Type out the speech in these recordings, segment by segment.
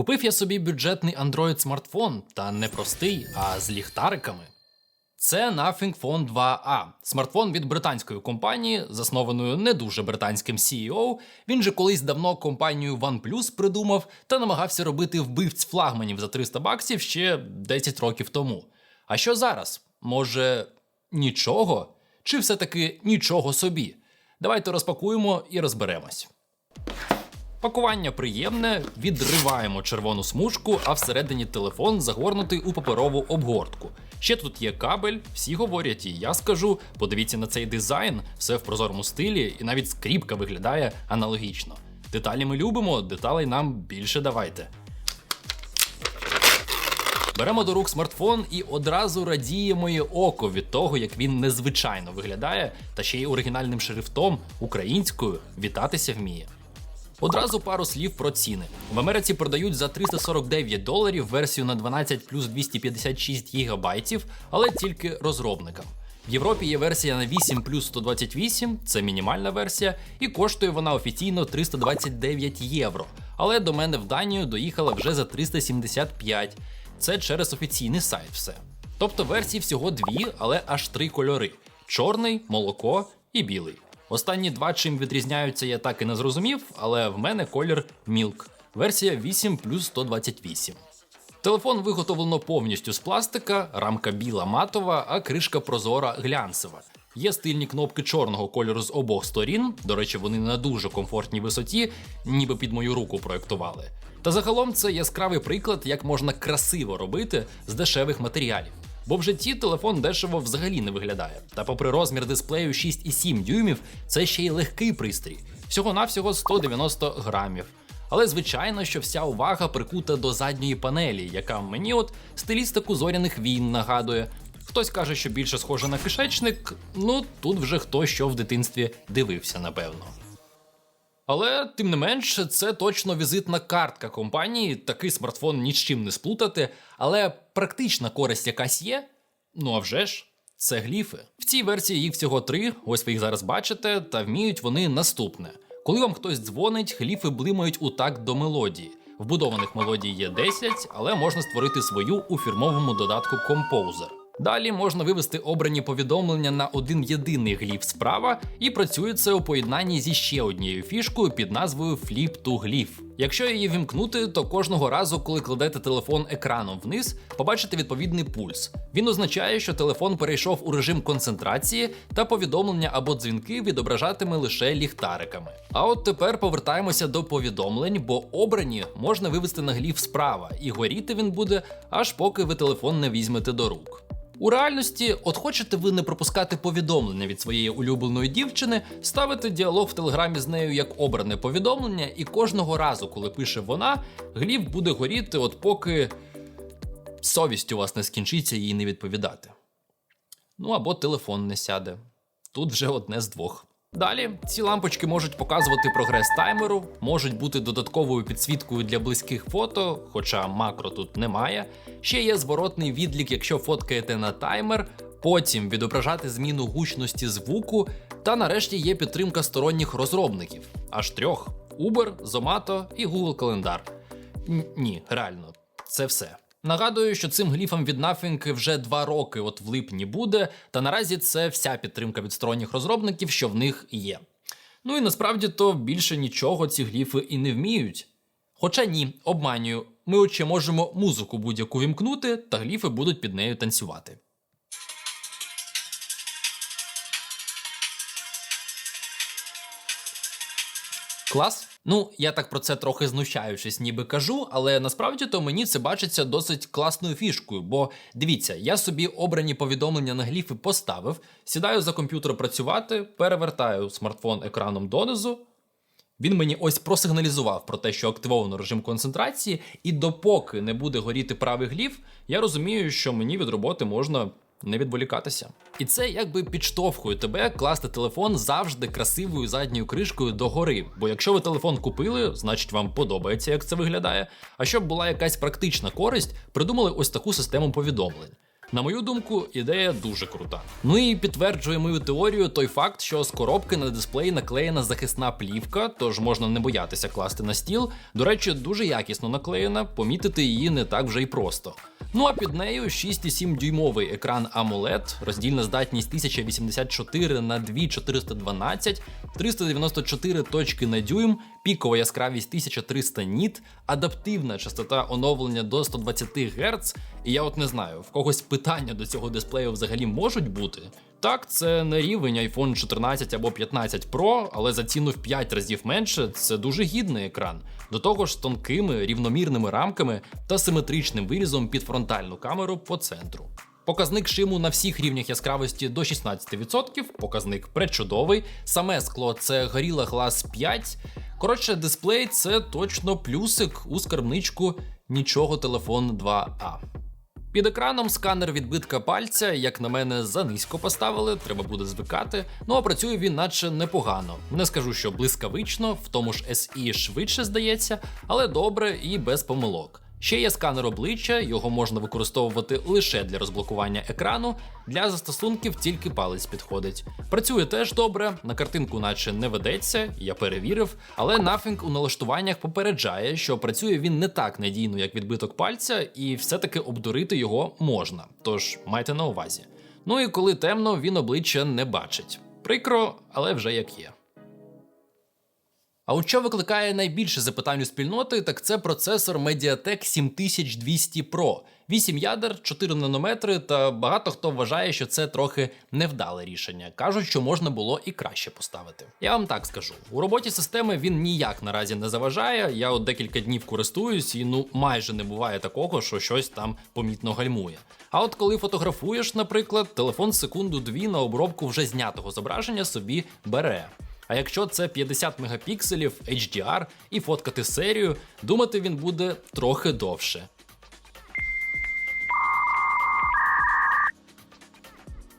Купив я собі бюджетний Android смартфон, та не простий, а з ліхтариками. Це Nothing Phone 2A, смартфон від британської компанії, заснованою не дуже британським CEO. Він же колись давно компанію OnePlus придумав та намагався робити вбивць флагманів за 300 баксів ще 10 років тому. А що зараз? Може, нічого? Чи все-таки нічого собі? Давайте розпакуємо і розберемось. Пакування приємне, відриваємо червону смужку, а всередині телефон загорнутий у паперову обгортку. Ще тут є кабель, всі говорять, і я скажу. Подивіться на цей дизайн, все в прозорому стилі, і навіть скріпка виглядає аналогічно. Деталі ми любимо, деталей нам більше давайте. Беремо до рук смартфон і одразу радіє моє око від того, як він незвичайно виглядає, та ще й оригінальним шрифтом українською вітатися вміє. Одразу пару слів про ціни. В Америці продають за 349 доларів версію на 12 плюс 256 гігабайтів, але тільки розробникам. В Європі є версія на 8 плюс 128, це мінімальна версія, і коштує вона офіційно 329 євро. Але до мене в Данію доїхала вже за 375. Це через офіційний сайт все. Тобто версій всього дві, але аж три кольори: чорний, молоко і білий. Останні два чим відрізняються, я так і не зрозумів, але в мене колір Milk. Версія 8 плюс 128. Телефон виготовлено повністю з пластика, рамка біла матова, а кришка прозора глянцева. Є стильні кнопки чорного кольору з обох сторін. До речі, вони на дуже комфортній висоті, ніби під мою руку проєктували. Та загалом це яскравий приклад, як можна красиво робити з дешевих матеріалів. Бо в житті телефон дешево взагалі не виглядає. Та попри розмір дисплею 6,7 дюймів, це ще й легкий пристрій, всього-навсього 190 грамів. Але звичайно, що вся увага прикута до задньої панелі, яка мені от стилістику зоряних війн нагадує. Хтось каже, що більше схоже на кишечник, ну тут вже хто що в дитинстві дивився, напевно. Але тим не менш, це точно візитна картка компанії. Такий смартфон ні з чим не сплутати, але практична користь якась є. Ну а вже ж, це гліфи. В цій версії їх всього три, ось ви їх зараз бачите, та вміють вони наступне. Коли вам хтось дзвонить, гліфи блимають у такт до мелодії. Вбудованих мелодій є 10, але можна створити свою у фірмовому додатку Composer. Далі можна вивести обрані повідомлення на один єдиний гліф справа, і працює це у поєднанні зі ще однією фішкою під назвою Flip to Glyph. Якщо її вімкнути, то кожного разу, коли кладете телефон екраном вниз, побачите відповідний пульс. Він означає, що телефон перейшов у режим концентрації, та повідомлення або дзвінки відображатиме лише ліхтариками. А от тепер повертаємося до повідомлень, бо обрані можна вивести на гліф справа, і горіти він буде аж поки ви телефон не візьмете до рук. У реальності, от хочете ви не пропускати повідомлення від своєї улюбленої дівчини, ставите діалог в телеграмі з нею як обране повідомлення, і кожного разу, коли пише вона, гліф буде горіти, от поки совість у вас не скінчиться їй не відповідати. Ну або телефон не сяде. Тут вже одне з двох. Далі ці лампочки можуть показувати прогрес таймеру, можуть бути додатковою підсвіткою для близьких фото, хоча макро тут немає. Ще є зворотний відлік, якщо фоткаєте на таймер, потім відображати зміну гучності звуку. Та нарешті є підтримка сторонніх розробників, аж трьох: Uber, Zomato і Google Календар. Ні, реально, це все. Нагадую, що цим гліфам від Nothing вже два роки, от в липні буде, та наразі це вся підтримка від сторонніх розробників, що в них є. Ну і насправді то більше нічого ці гліфи і не вміють. Хоча ні, обманюю, ми ще можемо музику будь-яку вімкнути, та гліфи будуть під нею танцювати. Клас. Ну, я так про це трохи знущаючись, ніби кажу, але насправді то мені це бачиться досить класною фішкою. Бо дивіться, я собі обрані повідомлення на гліфи поставив, сідаю за комп'ютер працювати, перевертаю смартфон екраном донизу. Він мені ось просигналізував про те, що активовано режим концентрації, і допоки не буде горіти правий гліф, я розумію, що мені від роботи можна не відволікатися. І це якби підштовхує тебе класти телефон завжди красивою задньою кришкою догори. Бо якщо ви телефон купили, значить вам подобається, як це виглядає. А щоб була якась практична користь, придумали ось таку систему повідомлень. На мою думку, ідея дуже крута. Ну і підтверджує мою теорію той факт, що з коробки на дисплей наклеєна захисна плівка, тож можна не боятися класти на стіл. До речі, дуже якісно наклеєна, помітити її не так вже й просто. Ну а під нею 6,7 дюймовий екран AMOLED, роздільна здатність 1084 на 2412, 394 точки на дюйм, пікова яскравість 1300 ніт, адаптивна частота оновлення до 120 Гц. І я от не знаю, в когось питання до цього дисплею взагалі можуть бути. Так, це не рівень iPhone 14 або 15 Pro, але за ціну в 5 разів менше це дуже гідний екран. До того ж тонкими рівномірними рамками та симетричним вирізом під фронтальну камеру по центру. Показник шиму на всіх рівнях яскравості до 16%, показник пречудовий, саме скло це Gorilla Glass 5. Коротше, дисплей це точно плюсик у скарбничку нічого телефон 2А. Під екраном сканер відбитка пальця, як на мене, занизько поставили, треба буде звикати. Ну а працює він наче непогано. Не скажу, що блискавично, в тому ж SE швидше здається, але добре і без помилок. Ще є сканер обличчя, його можна використовувати лише для розблокування екрану. Для застосунків тільки палець підходить. Працює теж добре, на картинку наче не ведеться, я перевірив, але Nothing у налаштуваннях попереджає, що працює він не так надійно, як відбиток пальця, і все-таки обдурити його можна. Тож майте на увазі. Ну і коли темно, він обличчя не бачить. Прикро, але вже як є. А от що викликає найбільше запитань у спільноти, так це процесор Mediatek 7200 Pro. 8 ядер, 4 нанометри, та багато хто вважає, що це трохи невдале рішення. Кажуть, що можна було і краще поставити. Я вам так скажу: у роботі системи він ніяк наразі не заважає. Я от декілька днів користуюсь, і ну майже не буває такого, що щось там помітно гальмує. А от коли фотографуєш, наприклад, телефон секунду-дві на обробку вже знятого зображення собі бере. А якщо це 50 мегапікселів HDR і фоткати серію, думати він буде трохи довше.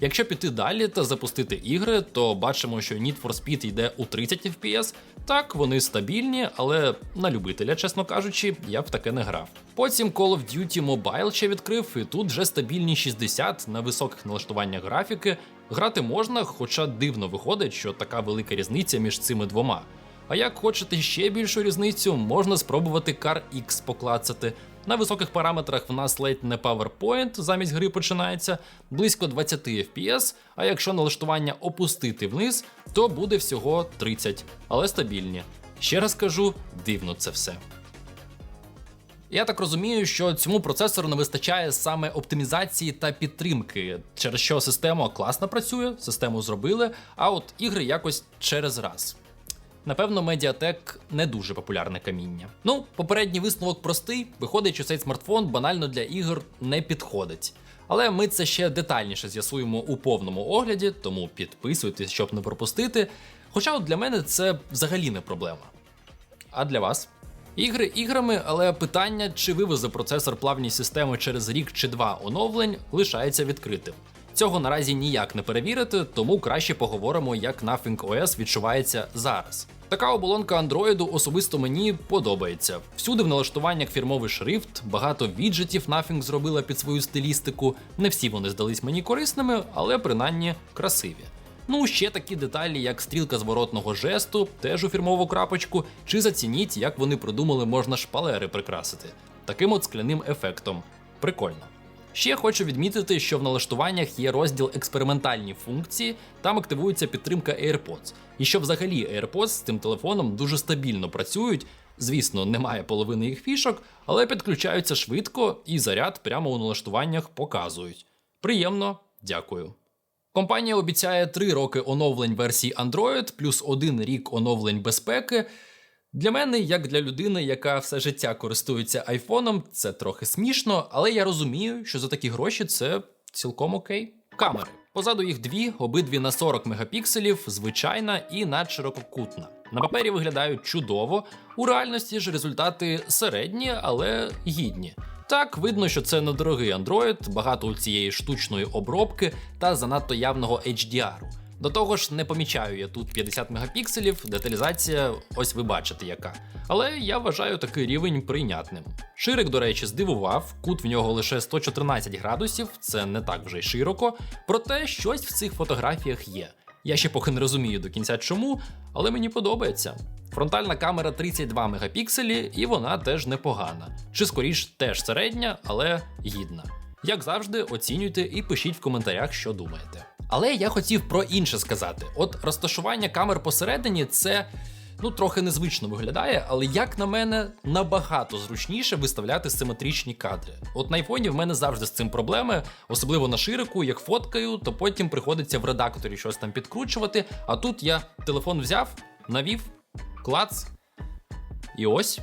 Якщо піти далі та запустити ігри, то бачимо, що Need for Speed йде у 30 FPS. Так, вони стабільні, але на любителя, чесно кажучи, я б таке не грав. Потім Call of Duty Mobile ще відкрив, і тут вже стабільні 60 на високих налаштуваннях графіки. Грати можна, хоча дивно виходить, що така велика різниця між цими двома. А як хочете ще більшу різницю, можна спробувати Car X поклацати. На високих параметрах в нас ледь не PowerPoint замість гри починається близько 20 FPS, а якщо налаштування опустити вниз, то буде всього 30, але стабільні. Ще раз кажу, дивно це все. Я так розумію, що цьому процесору не вистачає саме оптимізації та підтримки, через що система класно працює, систему зробили, а от ігри якось через раз. Напевно, Mediatek не дуже популярне каміння. Ну, попередній висновок простий. Виходить, що цей смартфон банально для ігор не підходить. Але ми це ще детальніше з'ясуємо у повному огляді, тому підписуйтесь, щоб не пропустити. Хоча от для мене це взагалі не проблема. А для вас? Ігри іграми, але питання, чи вивезе процесор плавні системи через рік чи два оновлень, лишається відкритим. Цього наразі ніяк не перевірити, тому краще поговоримо, як Nothing OS відчувається зараз. Така оболонка андроїду особисто мені подобається. Всюди в налаштуваннях фірмовий шрифт, багато віджитів Nothing зробила під свою стилістику. Не всі вони здались мені корисними, але принаймні красиві. Ну, ще такі деталі, як стрілка зворотного жесту, теж у фірмову крапочку, чи зацініть, як вони придумали, можна шпалери прикрасити. Таким от скляним ефектом. Прикольно. Ще хочу відмітити, що в налаштуваннях є розділ експериментальні функції, там активується підтримка AirPods. І що взагалі AirPods з цим телефоном дуже стабільно працюють. Звісно, немає половини їх фішок, але підключаються швидко і заряд прямо у налаштуваннях показують. Приємно, дякую. Компанія обіцяє 3 роки оновлень версії Android плюс 1 рік оновлень безпеки. Для мене, як для людини, яка все життя користується айфоном, це трохи смішно, але я розумію, що за такі гроші це цілком окей. Камери. Позаду їх дві, обидві на 40 мегапікселів, звичайна і надширококутна. На папері виглядають чудово, у реальності ж результати середні, але гідні. Так, видно, що це недорогий Android, багато цієї штучної обробки та занадто явного HDR. До того ж, не помічаю я тут 50 мегапікселів, деталізація, ось ви бачите яка. Але я вважаю такий рівень прийнятним. Ширик, до речі, здивував, кут в нього лише 114 градусів, це не так вже й широко. Проте щось в цих фотографіях є. Я ще поки не розумію до кінця чому, але мені подобається. Фронтальна камера 32 мегапікселі, і вона теж непогана. Чи скоріш теж середня, але гідна. Як завжди, оцінюйте і пишіть в коментарях, що думаєте. Але я хотів про інше сказати: от розташування камер посередині це. Ну, трохи незвично виглядає, але як на мене, набагато зручніше виставляти симетричні кадри. От на айфоні в мене завжди з цим проблеми, особливо на ширику, як фоткаю, то потім приходиться в редакторі щось там підкручувати. А тут я телефон взяв, навів, клац. І ось.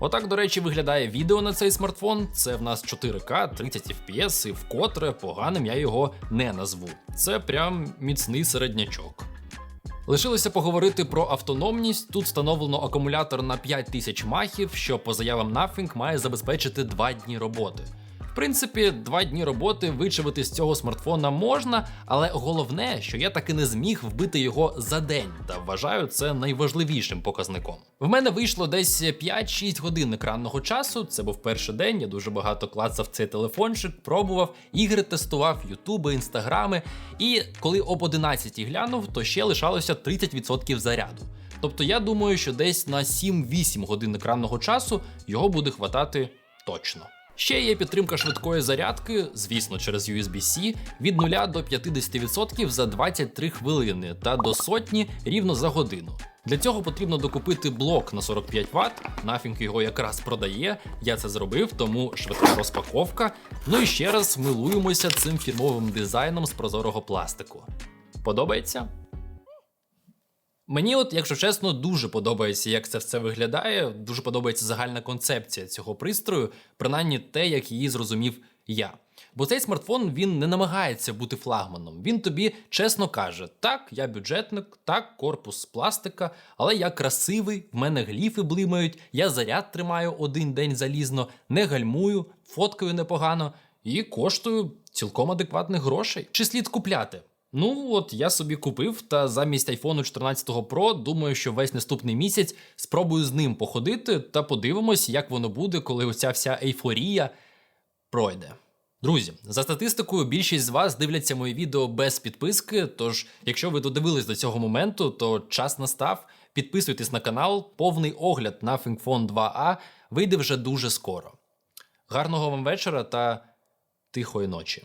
Отак, до речі, виглядає відео на цей смартфон. Це в нас 4К, 30 FPS, і вкотре поганим я його не назву. Це прям міцний середнячок. Лишилося поговорити про автономність. Тут встановлено акумулятор на 5000 махів, що по заявам Nothing має забезпечити 2 дні роботи. Принципі, 2 дні роботи вичавити з цього смартфона можна, але головне, що я таки не зміг вбити його за день, та вважаю це найважливішим показником. В мене вийшло десь 5-6 годин екранного часу. Це був перший день. Я дуже багато клацав цей телефончик, пробував, ігри тестував, ютуби, інстаграми. І коли об 11 глянув, то ще лишалося 30% заряду. Тобто я думаю, що десь на 7-8 годин екранного часу його буде хватати точно. Ще є підтримка швидкої зарядки, звісно, через USB-C, від 0 до 50% за 23 хвилини та до сотні рівно за годину. Для цього потрібно докупити блок на 45 Вт. Нафінг його якраз продає. Я це зробив, тому швидка розпаковка. Ну і ще раз милуємося цим фірмовим дизайном з прозорого пластику. Подобається? Мені, от, якщо чесно, дуже подобається, як це все виглядає. Дуже подобається загальна концепція цього пристрою, принаймні те, як її зрозумів я. Бо цей смартфон він не намагається бути флагманом. Він тобі чесно каже: так, я бюджетник, так, корпус пластика, але я красивий, в мене гліфи блимають, я заряд тримаю один день залізно, не гальмую, фоткаю непогано і коштую цілком адекватних грошей. Чи слід купляти? Ну от я собі купив, та замість iPhone 14 Pro думаю, що весь наступний місяць спробую з ним походити та подивимось, як воно буде, коли оця вся ейфорія пройде. Друзі, за статистикою, більшість з вас дивляться мої відео без підписки. Тож, якщо ви додивились до цього моменту, то час настав. Підписуйтесь на канал, повний огляд на ThinkPhone 2A вийде вже дуже скоро. Гарного вам вечора та тихої ночі.